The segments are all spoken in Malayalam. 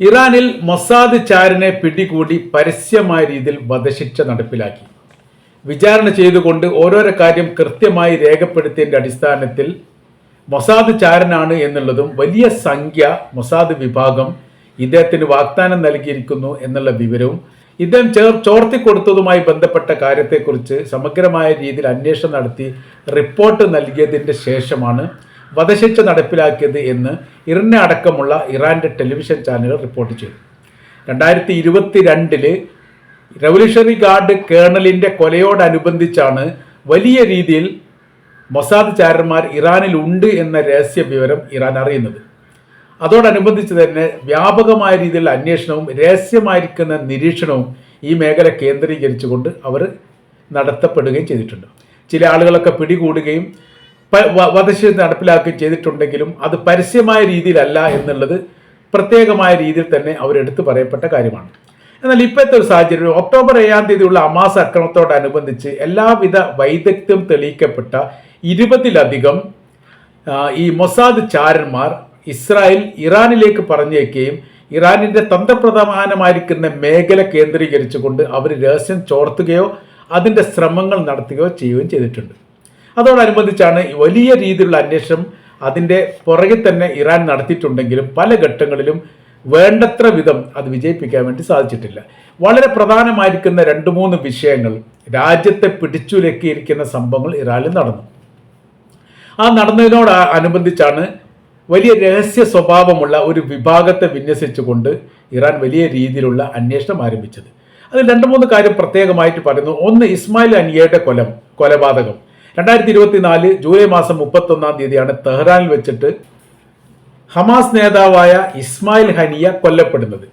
ഇറാനിൽ മൊസാദ് ചാരനെ പിടികൂടി പരസ്യമായ രീതിയിൽ വധശിക്ഷ നടപ്പിലാക്കി. വിചാരണ ചെയ്തുകൊണ്ട് ഓരോരോ കാര്യം കൃത്യമായി രേഖപ്പെടുത്തിയതിന്റെ അടിസ്ഥാനത്തിൽ മൊസാദ് ചാരനാണ് എന്നുള്ളതും വലിയ സംഖ്യ മൊസാദ് വിഭാഗം ഇദ്ദേഹത്തിന് വാഗ്ദാനം നൽകിയിരിക്കുന്നു എന്നുള്ള വിവരവും ഇദ്ദേഹം ചേർ ചോർത്തിക്കൊടുത്തതുമായി ബന്ധപ്പെട്ട കാര്യത്തെക്കുറിച്ച് സമഗ്രമായ രീതിയിൽ അന്വേഷണം നടത്തി റിപ്പോർട്ട് നൽകിയതിന്റെ ശേഷമാണ് വധശിക്ഷ നടപ്പിലാക്കിയത് എന്ന് ഇറിനെ അടക്കമുള്ള ഇറാന്റെ ടെലിവിഷൻ ചാനലുകൾ റിപ്പോർട്ട് ചെയ്തു. രണ്ടായിരത്തി ഇരുപത്തി രണ്ടിൽ റവല്യൂഷണറി ഗാർഡ് കേണലിന്റെ കൊലയോടനുബന്ധിച്ചാണ് വലിയ രീതിയിൽ മൊസാദ് ചാരന്മാർ ഇറാനിൽ ഉണ്ട് എന്ന രഹസ്യ വിവരം ഇറാൻ അറിയുന്നത്. അതോടനുബന്ധിച്ച് തന്നെ വ്യാപകമായ രീതിയിലുള്ള അന്വേഷണവും രഹസ്യമായിരിക്കുന്ന നിരീക്ഷണവും ഈ മേഖല കേന്ദ്രീകരിച്ചുകൊണ്ട് അവർ നടത്തപ്പെടുകയും ചെയ്തിട്ടുണ്ട്. ചില ആളുകളൊക്കെ പിടികൂടുകയും വധശിക്ഷ നടപ്പിലാക്കുകയും ചെയ്തിട്ടുണ്ടെങ്കിലും അത് പരസ്യമായ രീതിയിലല്ല എന്നുള്ളത് പ്രത്യേകമായ രീതിയിൽ തന്നെ അവരെടുത്തു പറയപ്പെട്ട കാര്യമാണ്. എന്നാൽ ഇപ്പോഴത്തെ ഒരു സാഹചര്യം ഒക്ടോബർ ഏഴാം തീയതിയുള്ള അമാസ് അക്രമത്തോടനുബന്ധിച്ച് എല്ലാവിധ വൈദഗ്ധ്യം തെളിയിക്കപ്പെട്ട ഇരുപതിലധികം ഈ മൊസാദ് ചാരന്മാർ ഇസ്രായേൽ ഇറാനിലേക്ക് പറഞ്ഞേക്കുകയും ഇറാനിന്റെ തന്ത്രപ്രധാനമായിരിക്കുന്ന മേഖല കേന്ദ്രീകരിച്ചുകൊണ്ട് അവർ രഹസ്യം ചോർത്തുകയോ അതിന്റെ ശ്രമങ്ങൾ നടത്തുകയോ ചെയ്യുകയും ചെയ്തിട്ടുണ്ട്. അതോടനുബന്ധിച്ചാണ് വലിയ രീതിയിലുള്ള അന്വേഷണം അതിന്റെ പുറകെ തന്നെ ഇറാൻ നടത്തിയിട്ടുണ്ടെങ്കിലും പല ഘട്ടങ്ങളിലും വേണ്ടത്ര വിധം അത് വിജയിപ്പിക്കാൻ വേണ്ടി സാധിച്ചിട്ടില്ല. വളരെ പ്രധാനമായിരിക്കുന്ന രണ്ട് മൂന്ന് വിഷയങ്ങൾ രാജ്യത്തെ പിടിച്ചുലക്കിയിരിക്കുന്ന സംഭവങ്ങൾ ഇറാനിൽ നടന്നു. ആ നടന്നതിനോട് അനുബന്ധിച്ചാണ് വലിയ രഹസ്യ സ്വഭാവമുള്ള ഒരു വിഭാഗത്തെ വിന്യസിച്ചുകൊണ്ട് ഇറാൻ വലിയ രീതിയിലുള്ള അന്വേഷണം ആരംഭിച്ചത്. അതിൽ രണ്ട് മൂന്ന് കാര്യം പ്രത്യേകമായിട്ട് പറയുന്നു. ഒന്ന് ഇസ്മായിൽ അനിയയുടെ കൊലം കൊലപാതകം. രണ്ടായിരത്തി ഇരുപത്തി നാല് ജൂലൈ മാസം മുപ്പത്തൊന്നാം തീയതിയാണ് തെഹ്റാനിൽ വെച്ചിട്ട് ഹമാസ് നേതാവായ ഇസ്മായിൽ ഹനിയ കൊല്ലപ്പെടുന്നത്.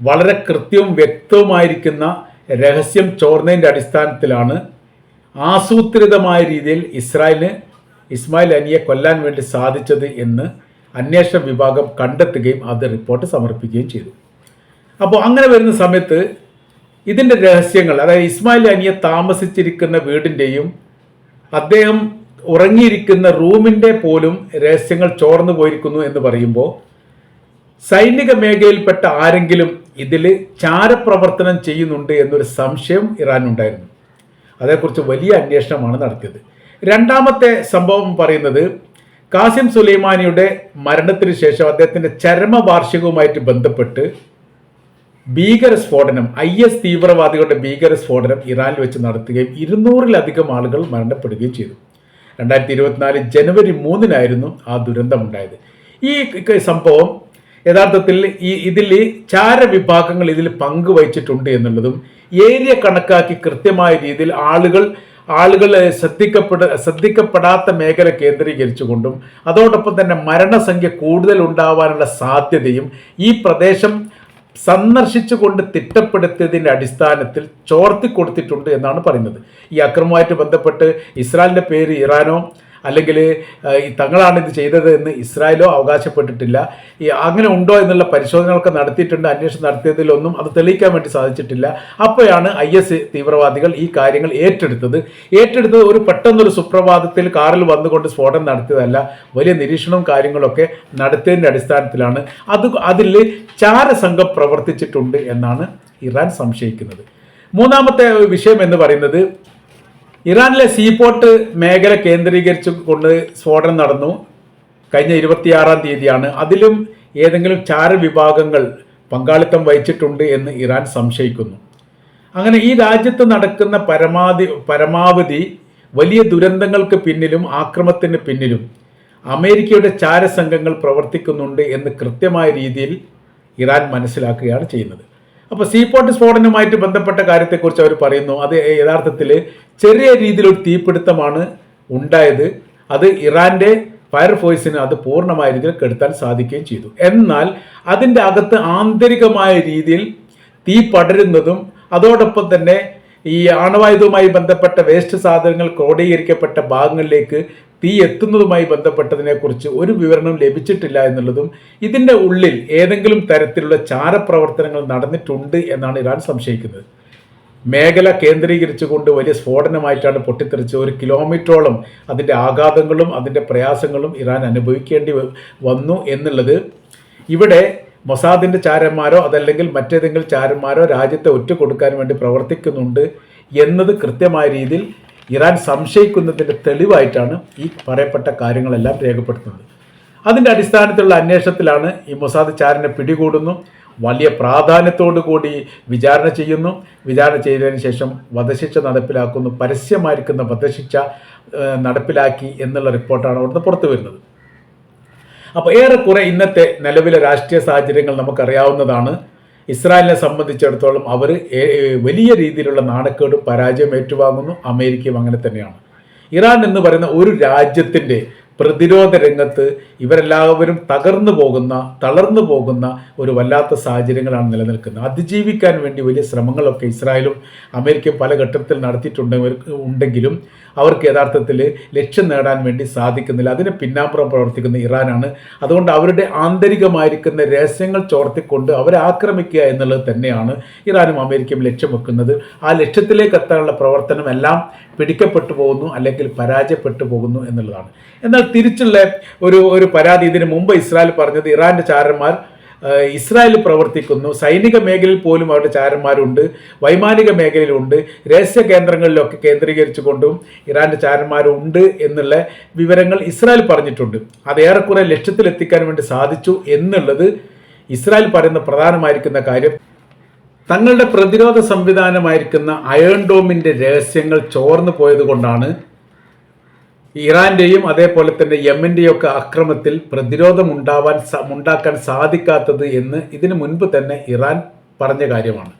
വളരെ കൃത്യവും വ്യക്തവുമായിരിക്കുന്ന രഹസ്യം ചോർന്നതിന്റെ അടിസ്ഥാനത്തിലാണ് ആസൂത്രിതമായ രീതിയിൽ ഇസ്രായേലിന് ഇസ്മായിൽ അനിയെ കൊല്ലാൻ വേണ്ടി സാധിച്ചത് എന്ന് അന്വേഷണ വിഭാഗം കണ്ടെത്തുകയും അത് റിപ്പോർട്ട് സമർപ്പിക്കുകയും ചെയ്തു. അപ്പോൾ അങ്ങനെ വരുന്ന സമയത്ത് ഇതിന്റെ രഹസ്യങ്ങൾ അതായത് ഇസ്മായിൽ അനിയെ താമസിച്ചിരിക്കുന്ന വീടിന്റെയും അദ്ദേഹം ഉറങ്ങിയിരിക്കുന്ന റൂമിന്റെ പോലും രഹസ്യങ്ങൾ ചോർന്നു പോയിരിക്കുന്നു എന്ന് പറയുമ്പോൾ സൈനിക മേഖലയിൽപ്പെട്ട ആരെങ്കിലും ഇതിൽ ചാരപ്രവർത്തനം ചെയ്യുന്നുണ്ട് എന്നൊരു സംശയം ഇറാനുണ്ടായിരുന്നു അതേക്കുറിച്ച് വലിയ അന്വേഷണമാണ് നടത്തിയത്. രണ്ടാമത്തെ സംഭവം പറയുന്നത് കാസിം സുലൈമാനിയുടെ മരണത്തിന് ശേഷം അദ്ദേഹത്തിന്റെ ചരമവാർഷികവുമായിട്ട് ബന്ധപ്പെട്ട് ഭീകര സ്ഫോടനം ഐ എസ് തീവ്രവാദികളുടെ ഭീകര സ്ഫോടനം ഇറാനിൽ വെച്ച് നടത്തുകയും ഇരുന്നൂറിലധികം ആളുകൾ മരണപ്പെടുകയും ചെയ്തു. രണ്ടായിരത്തി ഇരുപത്തിനാല് ജനുവരി മൂന്നിനായിരുന്നു ആ ദുരന്തമുണ്ടായത്. ഈ സംഭവം യഥാർത്ഥത്തിൽ ഈ ഇതിൽ ചാരവിഭാഗങ്ങൾ ഇതിൽ പങ്കുവഹിച്ചിട്ടുണ്ട് എന്നുള്ളതും ഏരിയ കണക്കാക്കി കൃത്യമായ രീതിയിൽ ആളുകൾ ആളുകൾ ശ്രദ്ധിക്കപ്പെട ശ്രദ്ധിക്കപ്പെടാത്ത മേഖല കേന്ദ്രീകരിച്ചുകൊണ്ടും അതോടൊപ്പം തന്നെ മരണസംഖ്യ കൂടുതൽ ഉണ്ടാവാനുള്ള സാധ്യതയും ഈ പ്രദേശം സന്ദർശിച്ചുകൊണ്ട് തിട്ടപ്പെടുത്തിയതിന്റെ അടിസ്ഥാനത്തിൽ ചോർത്തി കൊടുത്തിട്ടുണ്ട് എന്നാണ് പറയുന്നത്. ഈ അക്രമവുമായിട്ട് ബന്ധപ്പെട്ട് ഇസ്രായേലിന്റെ പേര് ഇറാനോ അല്ലെങ്കിൽ തങ്ങളാണ് ഇത് ചെയ്തത് എന്ന് ഇസ്രായേലോ അവകാശപ്പെട്ടിട്ടില്ല. ഈ അങ്ങനെ ഉണ്ടോ എന്നുള്ള പരിശോധനകളൊക്കെ നടത്തിയിട്ടുണ്ട് അന്വേഷണം നടത്തിയതിലൊന്നും അത് തെളിയിക്കാൻ വേണ്ടി സാധിച്ചിട്ടില്ല. അപ്പോഴാണ് ഐ എസ് തീവ്രവാദികൾ ഈ കാര്യങ്ങൾ ഏറ്റെടുത്തത്. ഏറ്റെടുത്തത് ഒരു പെട്ടെന്നൊരു സുപ്രഭാതത്തിൽ കാറിൽ വന്നുകൊണ്ട് സ്ഫോടനം നടത്തിയതല്ല വലിയ നിരീക്ഷണവും കാര്യങ്ങളൊക്കെ നടത്തിയതിന്റെ അടിസ്ഥാനത്തിലാണ്. അത് അതിൽ ചാരസംഘം പ്രവർത്തിച്ചിട്ടുണ്ട് എന്നാണ് ഇറാൻ സംശയിക്കുന്നത്. മൂന്നാമത്തെ വിഷയം എന്ന് പറയുന്നത് ഇറാനിലെ സീപോർട്ട് മേഖല കേന്ദ്രീകരിച്ചു കൊണ്ട് സ്ഫോടനം നടന്നു. കഴിഞ്ഞ ഇരുപത്തിയാറാം തീയതിയാണ്. അതിലും ഏതെങ്കിലും ചാരവിഭാഗങ്ങൾ പങ്കാളിത്തം വഹിച്ചിട്ടുണ്ട് എന്ന് ഇറാൻ സംശയിക്കുന്നു. അങ്ങനെ ഈ രാജ്യത്ത് നടക്കുന്ന പരമാധി പരമാവധി വലിയ ദുരന്തങ്ങൾക്ക് പിന്നിലും ആക്രമത്തിന് പിന്നിലും അമേരിക്കയുടെ ചാരസംഘങ്ങൾ പ്രവർത്തിക്കുന്നുണ്ട് എന്ന് കൃത്യമായ രീതിയിൽ ഇറാൻ മനസ്സിലാക്കുകയാണ് ചെയ്യുന്നത്. അപ്പോൾ സീപോർട്ട് സ്ഫോടനവുമായിട്ട് ബന്ധപ്പെട്ട കാര്യത്തെക്കുറിച്ച് അവർ പറയുന്നു. അത് യഥാർത്ഥത്തിൽ ചെറിയ രീതിയിലൊരു തീപിടുത്തമാണ് ഉണ്ടായത്. അത് ഇറാന്റെ ഫയർഫോഴ്സിന് അത് പൂർണമായ രീതിയിൽ കെടുത്താൻ സാധിക്കുകയും ചെയ്തു. എന്നാൽ അതിന്റെ അകത്ത് ആന്തരികമായ രീതിയിൽ തീ പടരുന്നതും അതോടൊപ്പം തന്നെ ഈ ആണവായുധവുമായി ബന്ധപ്പെട്ട വേസ്റ്റ് സാധനങ്ങൾ ക്രോഡീകരിക്കപ്പെട്ട ഭാഗങ്ങളിലേക്ക് തീ എത്തുന്നതുമായി ബന്ധപ്പെട്ടതിനെക്കുറിച്ച് ഒരു വിവരണം ലഭിച്ചിട്ടില്ല എന്നുള്ളതും ഇതിന്റെ ഉള്ളിൽ ഏതെങ്കിലും തരത്തിലുള്ള ചാരപ്രവർത്തനങ്ങൾ നടന്നിട്ടുണ്ട് എന്നാണ് ഇറാൻ സംശയിക്കുന്നത്. മേഖല കേന്ദ്രീകരിച്ചുകൊണ്ട് വലിയ സ്ഫോടനമായിട്ടാണ് പൊട്ടിത്തെറിച്ച് ഒരു കിലോമീറ്ററോളം അതിന്റെ ആഘാതങ്ങളും അതിന്റെ പ്രയാസങ്ങളും ഇറാൻ അനുഭവിക്കേണ്ടി വന്നു എന്നുള്ളത് ഇവിടെ മൊസാദിന്റെ ചാരന്മാരോ അതല്ലെങ്കിൽ മറ്റേതെങ്കിലും ചാരന്മാരോ രാജ്യത്തെ ഒറ്റ കൊടുക്കാൻ വേണ്ടി പ്രവർത്തിക്കുന്നുണ്ട് എന്നത് കൃത്യമായ രീതിയിൽ ഇറാൻ സംശയിക്കുന്നതിന്റെ തെളിവായിട്ടാണ് ഈ പറയപ്പെട്ട കാര്യങ്ങളെല്ലാം രേഖപ്പെടുത്തുന്നത്. അതിന്റെ അടിസ്ഥാനത്തിലുള്ള അന്വേഷണത്തിലാണ് ഈ മൊസാദ് ചാരനെ പിടികൂടുന്നു വലിയ പ്രാധാന്യത്തോടു കൂടി വിചാരണ ചെയ്യുന്നു. വിചാരണ ചെയ്തതിന് ശേഷം വധശിക്ഷ നടപ്പിലാക്കുന്നു പരസ്യമായിരിക്കുന്ന വധശിക്ഷ നടപ്പിലാക്കി എന്നുള്ള റിപ്പോർട്ടാണ് അവിടുന്ന് പുറത്തു വരുന്നത്. അപ്പോൾ ഏറെക്കുറെ ഇന്നത്തെ നിലവിലെ രാഷ്ട്രീയ സാഹചര്യങ്ങൾ നമുക്കറിയാവുന്നതാണ്. ഇസ്രായേലിനെ സംബന്ധിച്ചിടത്തോളം അവർ വലിയ രീതിയിലുള്ള നാണക്കേടും പരാജയം ഏറ്റുവാങ്ങുന്നു. അമേരിക്കയും അങ്ങനെ തന്നെയാണ്. ഇറാൻ എന്ന് പറയുന്ന ഒരു രാജ്യത്തിന്റെ പ്രതിരോധ രംഗത്ത് ഇവരെല്ലാവരും തകർന്നു പോകുന്ന തളർന്നു പോകുന്ന ഒരു വല്ലാത്ത സാഹചര്യങ്ങളാണ് നിലനിൽക്കുന്നത്. അതിജീവിക്കാൻ വേണ്ടി വലിയ ശ്രമങ്ങളൊക്കെ ഇസ്രായേലും അമേരിക്കയും പല ഘട്ടത്തിൽ നടത്തിയിട്ടുണ്ട് ഉണ്ടെങ്കിലും അവർക്ക് യഥാർത്ഥത്തിൽ ലക്ഷ്യം നേടാൻ വേണ്ടി സാധിക്കുന്നില്ല. അതിന് പിന്നാമ്പുറം പ്രവർത്തിക്കുന്ന ഇറാനാണ്. അതുകൊണ്ട് അവരുടെ ആന്തരികമായിരിക്കുന്ന രഹസ്യങ്ങൾ ചോർത്തിക്കൊണ്ട് അവരെ ആക്രമിക്കുക എന്നുള്ളത് തന്നെയാണ് ഇറാനും അമേരിക്കയും ലക്ഷ്യം വെക്കുന്നത്. ആ ലക്ഷ്യത്തിലേക്ക് എത്താനുള്ള പ്രവർത്തനം എല്ലാം പിടിക്കപ്പെട്ടു പോകുന്നു അല്ലെങ്കിൽ പരാജയപ്പെട്ടു പോകുന്നു എന്നുള്ളതാണ്. എന്നാൽ തിരിച്ചുള്ള ഒരു ഒരു പരാതി ഇതിന് മുമ്പ് ഇസ്രായേൽ പറഞ്ഞത് ഇറാന്റെ ചാരന്മാർ ഏഹ് ഇസ്രായേലിൽ പ്രവർത്തിക്കുന്നു. സൈനിക മേഖലയിൽ പോലും അവരുടെ ചാരന്മാരുണ്ട്. വൈമാനിക മേഖലയിലുണ്ട്. രഹസ്യ കേന്ദ്രങ്ങളിലൊക്കെ കേന്ദ്രീകരിച്ചുകൊണ്ടും ഇറാന്റെ ചാരന്മാരുണ്ട് എന്നുള്ള വിവരങ്ങൾ ഇസ്രായേൽ പറഞ്ഞിട്ടുണ്ട്. അത് ഏറെക്കുറെ ലക്ഷ്യത്തിലെത്തിക്കാൻ വേണ്ടി സാധിച്ചു എന്നുള്ളത് ഇസ്രായേൽ പറയുന്ന പ്രധാനമായിരിക്കുന്ന കാര്യം. തങ്ങളുടെ പ്രതിരോധ സംവിധാനമായിരിക്കുന്ന അയൺ ഡോമിന്റെ രഹസ്യങ്ങൾ ചോർന്നു പോയത് കൊണ്ടാണ് ഇറാന്റെയും അതേപോലെ തന്നെ യമന്റെയും ഒക്കെ അക്രമത്തിൽ പ്രതിരോധം ഉണ്ടാവാൻ ഉണ്ടാക്കാൻ സാധിക്കാത്തത് എന്ന് ഇതിനു മുൻപ് തന്നെ ഇറാൻ പറഞ്ഞ കാര്യമാണ്.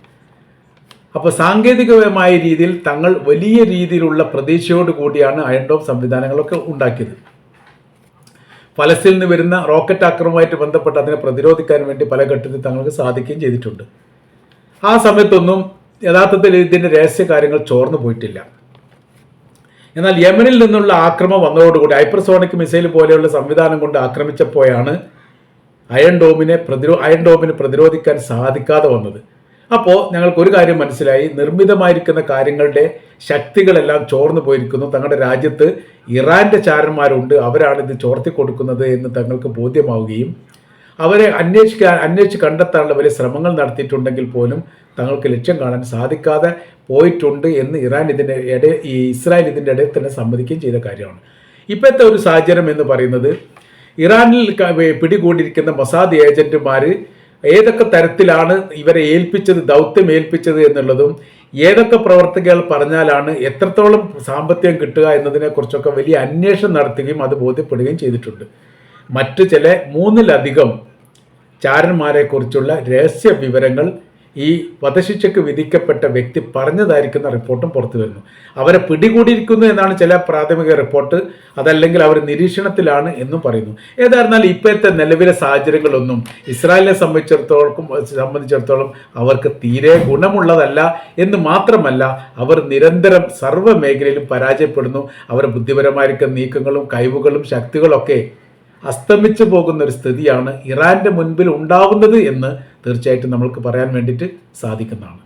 അപ്പോൾ സാങ്കേതികമായ രീതിയിൽ തങ്ങൾ വലിയ രീതിയിലുള്ള പ്രതീക്ഷയോട് കൂടിയാണ് അയൺഡോം സംവിധാനങ്ങളൊക്കെ ഉണ്ടാക്കിയത്. ഫലസ്തീനിൽ നിന്ന് വരുന്ന റോക്കറ്റ് ആക്രമണവുമായിട്ട് ബന്ധപ്പെട്ട് അതിനെ പ്രതിരോധിക്കാൻ വേണ്ടി പല ഘട്ടത്തിൽ തങ്ങൾക്ക് സാധിക്കുകയും ചെയ്തിട്ടുണ്ട്. ആ സമയത്തൊന്നും യഥാർത്ഥത്തിൽ ഇതിന്റെ രഹസ്യ കാര്യങ്ങൾ ചോർന്നു പോയിട്ടില്ല. എന്നാൽ യമനിൽ നിന്നുള്ള ആക്രമം വന്നതോടുകൂടി ഹൈപ്പർസോണിക് മിസൈൽ പോലെയുള്ള സംവിധാനം കൊണ്ട് ആക്രമിച്ചപ്പോഴാണ് അയൺ ഡോമിനെ പ്രതിരോ അയൺ ഡോമിന് പ്രതിരോധിക്കാൻ സാധിക്കാതെ വന്നത്. അപ്പോൾ ഞങ്ങൾക്ക് ഒരു കാര്യം മനസ്സിലായി. നിർമ്മിതമായിരിക്കുന്ന കാര്യങ്ങളുടെ ശക്തികളെല്ലാം ചോർന്നു പോയിരിക്കുന്നു. തങ്ങളുടെ രാജ്യത്ത് ഇറാന്റെ ചാരന്മാരുണ്ട്. അവരാണ് ഇത് ചോർത്തി കൊടുക്കുന്നത് എന്ന് തങ്ങൾക്ക് ബോധ്യമാവുകയും അവരെ അന്വേഷിക്കാൻ അന്വേഷിച്ച് കണ്ടെത്താനുള്ള വലിയ ശ്രമങ്ങൾ നടത്തിയിട്ടുണ്ടെങ്കിൽ പോലും തങ്ങൾക്ക് ലക്ഷ്യം കാണാൻ സാധിക്കാതെ പോയിട്ടുണ്ട് എന്ന് ഇറാൻ ഇതിന്റെ ഇട ഈ ഇസ്രായേൽ ഇതിന്റെ ഇടയിൽ തന്നെ സമ്മതിക്കുകയും ചെയ്ത കാര്യമാണ്. ഇപ്പോഴത്തെ ഒരു സാഹചര്യം എന്ന് പറയുന്നത് ഇറാനിൽ പിടികൂടിയിരിക്കുന്ന മൊസാദ് ഏജന്റുമാർ ഏതൊക്കെ തരത്തിലാണ് ഇവരെ ഏൽപ്പിച്ചത് ദൗത്യം ഏൽപ്പിച്ചത് എന്നുള്ളതും ഏതൊക്കെ പ്രവർത്തകൾ പറഞ്ഞാലാണ് എത്രത്തോളം സാമ്പത്തികം കിട്ടുക എന്നതിനെക്കുറിച്ചൊക്കെ വലിയ അന്വേഷണം നടത്തുകയും അത് ബോധ്യപ്പെടുകയും ചെയ്തിട്ടുണ്ട്. മറ്റ് ചില മൂന്നിലധികം ചാരന്മാരെക്കുറിച്ചുള്ള രഹസ്യ വിവരങ്ങൾ ഈ വധശിക്ഷയ്ക്ക് വിധിക്കപ്പെട്ട വ്യക്തി പറഞ്ഞതായിരിക്കുന്ന റിപ്പോർട്ടും പുറത്തു വരുന്നു. അവരെ പിടികൂടിയിരിക്കുന്നു എന്നാണ് ചില പ്രാഥമിക റിപ്പോർട്ട്. അതല്ലെങ്കിൽ അവർ നിരീക്ഷണത്തിലാണ് എന്നും പറയുന്നു. ഏതായിരുന്നാലും ഇപ്പോഴത്തെ നിലവിലെ സാഹചര്യങ്ങളൊന്നും ഇസ്രായേലിനെ സംബന്ധിച്ചിടത്തോളം സംബന്ധിച്ചിടത്തോളം അവർക്ക് തീരെ ഗുണമുള്ളതല്ല എന്ന് മാത്രമല്ല അവർ നിരന്തരം സർവ മേഖലയിലും പരാജയപ്പെടുന്നു. അവരുടെ ബുദ്ധിപരമായിരിക്കുന്ന നീക്കങ്ങളും കഴിവുകളും ശക്തികളൊക്കെ അസ്തമിച്ചു പോകുന്ന ഒരു സ്ഥിതിയാണ് ഇറാന്റെ മുൻപിൽ ഉണ്ടാവുന്നത് എന്ന് തീർച്ചയായിട്ടും നമ്മൾക്ക് പറയാൻ വേണ്ടിയിട്ട് സാധിക്കുന്നതാണ്.